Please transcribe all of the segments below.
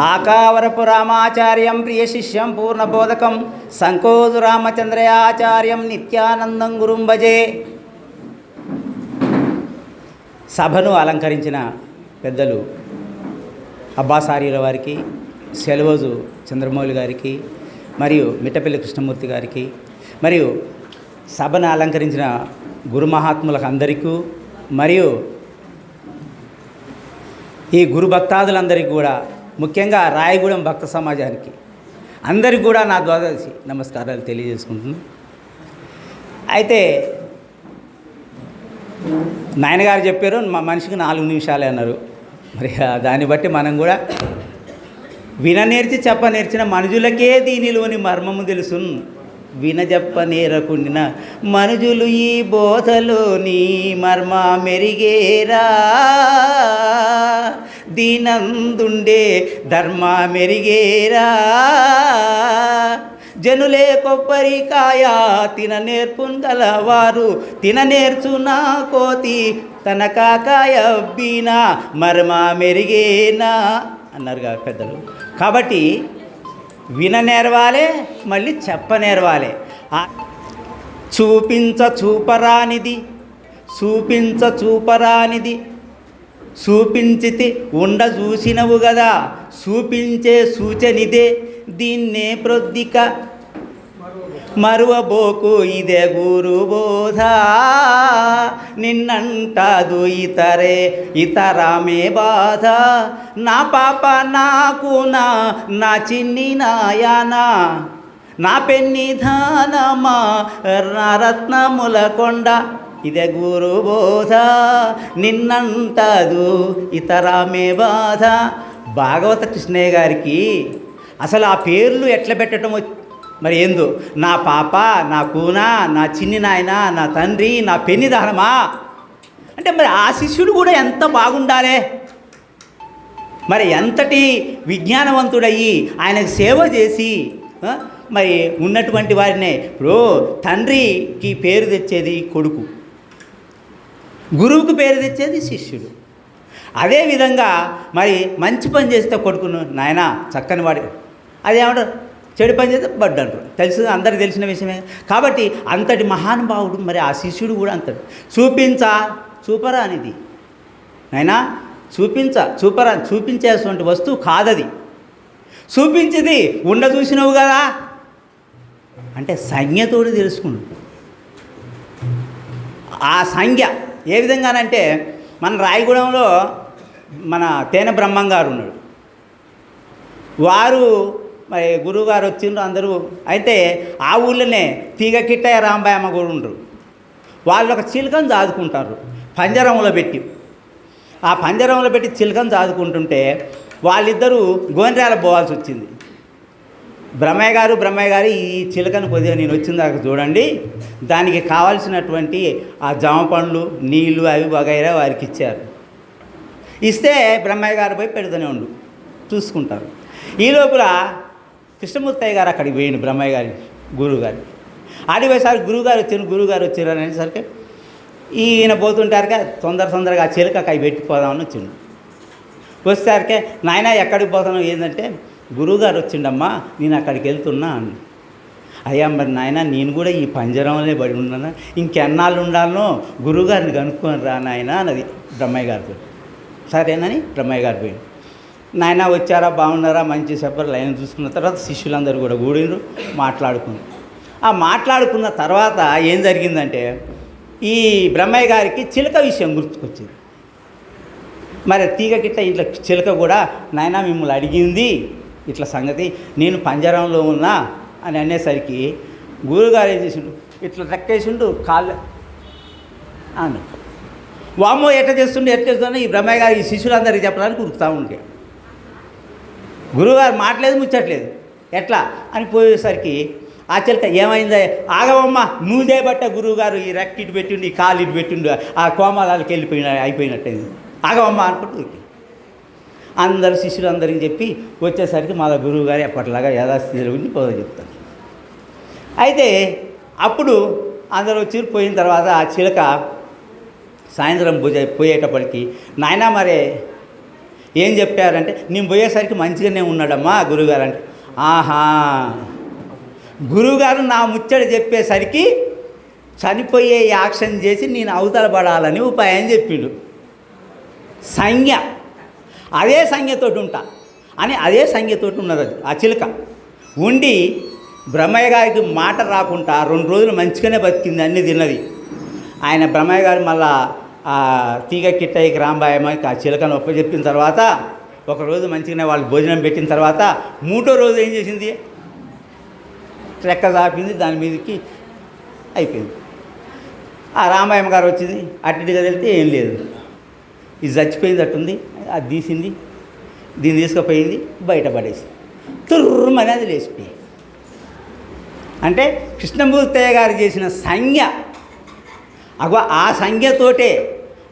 ఆకావరపు రామాచార్యం ప్రియ శిష్యం పూర్ణబోధకం సంకోజు రామచంద్రయాచార్యం నిత్యానందం గురుం భజే సభను అలంకరించిన పెద్దలు అబ్బాసారీల వారికి సెలవోజు చంద్రమౌళి గారికి మరియు మిట్టపల్లి కృష్ణమూర్తి గారికి మరియు సభను అలంకరించిన గురు మహాత్ములకు అందరికీ మరియు ఈ గురు భక్తాదులందరికీ కూడా ముఖ్యంగా రాయగూడెం భక్త సమాజానికి అందరికి కూడా నా ద్వాదశి నమస్కారాలు తెలియజేసుకుంటున్నాను అయితే నాయనగారు చెప్పారు మా మనిషికి నాలుగు నిమిషాలే అన్నారు. మరి దాన్ని బట్టి మనం కూడా విననేర్చి చెప్ప నేర్చిన మనుజులకే దీనిలోని మర్మము తెలుసున్ వినజప్ప నేరకుండిన మనుజులు ఈ బోధలోని మర్మ మెరిగేరా. దీనందుండే ధర్మ మెరిగేరా జనులే కొబ్బరికాయ తిన నేర్పుంగలవారు తిన నేర్చునా కోతి తన కాకాయ బీనా మర్మ మెరిగేనా అన్నారుగా పెద్దలు. కాబట్టి విన నేర్వాలే మళ్ళీ చెప్ప నేర్వాలే. చూపించ చూపరానిది చూపించ చూపరానిది. చూపించితి ఉండ చూసినవు కదా చూపించే సూచనిదే దీన్నే ప్రొద్దిక మరువబోకు ఇదే గురు బోధ నిన్నంటాదు ఇతరే ఇతరమే బాధ నా పాప నాకు నా నా చిన్ని నాయనా నా పెన్ని ధానమా నా రత్నముల కొండ ఇదే గురు బోధ నిన్నంటదు ఇతరమే బాధ. భాగవత కృష్ణయ్య గారికి అసలు ఆ పేర్లు ఎట్లా పెట్టడం మరి ఏందో నా పాప నా కూన నా చిన్ని నాయన నా తండ్రి నా పెన్ని దహనమా? అంటే మరి ఆ శిష్యుడు కూడా ఎంత బాగుండాలే? మరి ఎంతటి విజ్ఞానవంతుడయ్యి ఆయనకు సేవ చేసి మరి ఉన్నటువంటి వారినే ఇప్పుడు తండ్రికి పేరు తెచ్చేది కొడుకు. గురువుకు పేరు తెచ్చేది శిష్యుడు. అదేవిధంగా మరి మంచి పని చేస్తే కొడుకును నాయన చక్కని వాడు. అదేమంటారు? చెడు పని చేస్తే బడ్డు అంటారు. తెలుసు అందరికి తెలిసిన విషయమే. కాబట్టి అంతటి మహానుభావుడు మరి ఆ శిష్యుడు కూడా అంతడు చూపించా చూపరా అనేది నాయనా చూపించ చూపరా చూపించేటువంటి వస్తువు కాదది. చూపించింది ఉండ చూసినవు కదా. అంటే సంజ్ఞతోడు తెలుసుకున్నాడు. ఆ సంజ్ఞ ఏ విధంగానంటే మన రాయగూడెంలో మన తేనె బ్రహ్మం గారు ఉన్నాడు. వారు మరి గురువుగారు వచ్చిండ్రు అందరూ. అయితే ఆ ఊళ్ళోనే తీగ కిట్టయ్య రాంబాయమ్మ కూడా ఉండరు. వాళ్ళు ఒక చిలుకను చాదుకుంటారు పంజరంలో పెట్టి. ఆ పంజరంలో పెట్టి చిలుకను చాదుకుంటుంటే వాళ్ళిద్దరూ గోండ్రాల పోవాల్సి వచ్చింది. బ్రహ్మయ్య గారు బ్రహ్మయ్య గారు ఈ చిలకను కొద్దిగా నేను వచ్చిన దాకా చూడండి. దానికి కావాల్సినటువంటి ఆ జామ పండ్లు నీళ్ళు అవి వగైరా వారికి ఇచ్చారు. ఇస్తే బ్రహ్మయ్య గారు పోయి పెడుతూనే ఉండు చూసుకుంటారు. ఈ లోపల కృష్ణమూర్తయ్య గారు అక్కడికి పోయిండు బ్రహ్మయ్య గారి గురువు గారి ఆడికి పోయేసరికి వచ్చారు గురువుగారు వచ్చారు అనేసరికి ఈయన పోతుంటారుగా తొందర తొందరగా ఆ చిలుక పెట్టిపోదామని వచ్చిండు. వచ్చేసరికి నాయన ఎక్కడికి పోతాను ఏంటంటే గురువుగారు వచ్చిండమ్మా నేను అక్కడికి వెళ్తున్నా అని అయ్యా మరి నాయన నేను కూడా ఈ పంజరంలోనే పడి ఉన్నాను? ఇంకెన్నాళ్ళు ఉండాలనో గురువుగారిని కనుక్కొని రా నాయన అన్నది బ్రహ్మయ్య గారితో సరేనని బ్రహ్మయ్య గారు పోయింది నాయన వచ్చారా బాగున్నారా మంచి చెప్పారు లైన్ చూసుకున్న తర్వాత శిష్యులందరూ కూడా కూడినరు మాట్లాడుకున్నారు. ఆ మాట్లాడుకున్న తర్వాత ఏం జరిగిందంటే ఈ బ్రహ్మయ్య గారికి చిలక విషయం గుర్తుకొచ్చింది. మరి తీగ గిట్ట ఇట్లా చిలక కూడా నాయన మిమ్మల్ని అడిగింది ఇట్లా సంగతి నేను పంజరంలో ఉన్నా అని అనేసరికి గురుగారు ఏం చేసిండు? ఇట్లా రెక్కేసిండు కాళ్ళు అను వామో ఎట్ట చేస్తుండే ఎట్ట చేస్తుండే ఈ బ్రహ్మయ్య గారు ఈ శిష్యులందరికీ చెప్పడానికి ఉరుకుతూ ఉంటే గురువుగారు మాట్లేదు ముచ్చట్లేదు. ఎట్లా? అని పోయేసరికి ఆ చిలక ఏమైందా? ఆగవమ్మ నువ్వు బట్ట గురువుగారు ఈ రెక్క ఇటు పెట్టిండు ఈ కాలు ఇటు పెట్టిండు ఆ కోమలాలకి వెళ్ళిపోయిన అయిపోయినట్టయింది. ఆగవమ్మ అనుకుంటూ అందరు శిష్యులందరికీ చెప్పి వచ్చేసరికి మా గురువు గారు ఎప్పటిలాగా యథాస్థితిలో ఉండి పోదా చెప్తారు. అయితే అప్పుడు అందరూ వచ్చి పోయిన తర్వాత ఆ చిలక సాయంత్రం పూజ పోయేటప్పటికి నాయన మరే ఏం చెప్పారంటే నేను పోయేసరికి మంచిగానే ఉన్నాడమ్మా గురువుగారు అంటే. ఆహా గురువుగారు నా ముచ్చట చెప్పేసరికి చనిపోయే యాక్షన్ చేసి నేను అవతల పడాలని ఉపాయం చెప్పిండు. సంజ్ఞ. అదే సంఖ్యతోటి ఉంటా. అని అదే సంఖ్యతోటి ఉన్నది అది ఆ చిలుక. ఉండి బ్రహ్మయ్య గారికి మాట రాకుండా రెండు రోజులు మంచిగానే బతికింది అన్ని తిన్నది. ఆయన బ్రహ్మయ్య గారు మళ్ళా తీగ కిట్టయ్యకి రాంబాయమ్మకి ఆ చిలకను ఒప్పచెప్పిన తర్వాత ఒకరోజు మంచిగానే వాళ్ళు భోజనం పెట్టిన తర్వాత మూడో రోజు ఏం చేసింది? ట్రెక్క దాపింది దాని మీదకి అయిపోయింది. ఆ రామాయమ్మ గారు వచ్చింది అట్టిగా తెలితే ఏం లేదు. ఇది చచ్చిపోయిందట్టుంది అది తీసింది దీన్ని తీసుకుపోయింది బయట పడేసి తుర్రమని అది లేచిపోయింది. అంటే కృష్ణమూర్తయ్య గారు చేసిన సంజ్ఞ అగో ఆ సంజ్ఞతోటే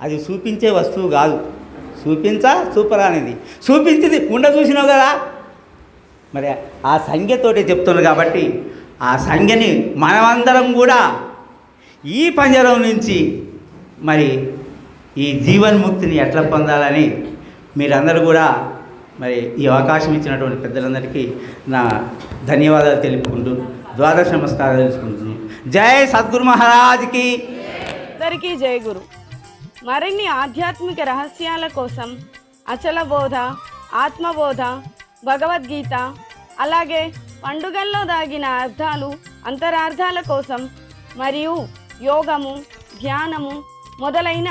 అది చూపించే వస్తువు కాదు. చూపించా సూపర్ అనేది చూపించింది ఉండ చూసినావు కదా. మరి ఆ సంజ్ఞతోటే చెప్తున్నారు కాబట్టి ఆ సంఖ్యని మనమందరం కూడా ఈ పంజరం నుంచి మరి ఈ జీవన్ముక్తిని ఎట్లా పొందాలని మీరందరూ కూడా మరి ఈ అవకాశం ఇచ్చినటువంటి పెద్దలందరికీ నా ధన్యవాదాలు తెలుపుకుంటూ ద్వాదశ నమస్కారాలు తెలుసుకుంటున్నాను జై సద్గురు మహారాజ్కి. అందరికీ జై గురు. మరిన్ని ఆధ్యాత్మిక రహస్యాల కోసం అచల బోధ ఆత్మబోధ భగవద్గీత అలాగే పండుగల్లో దాగిన అర్థాలు అంతరార్థాల కోసం మరియు యోగము ధ్యానము మొదలైన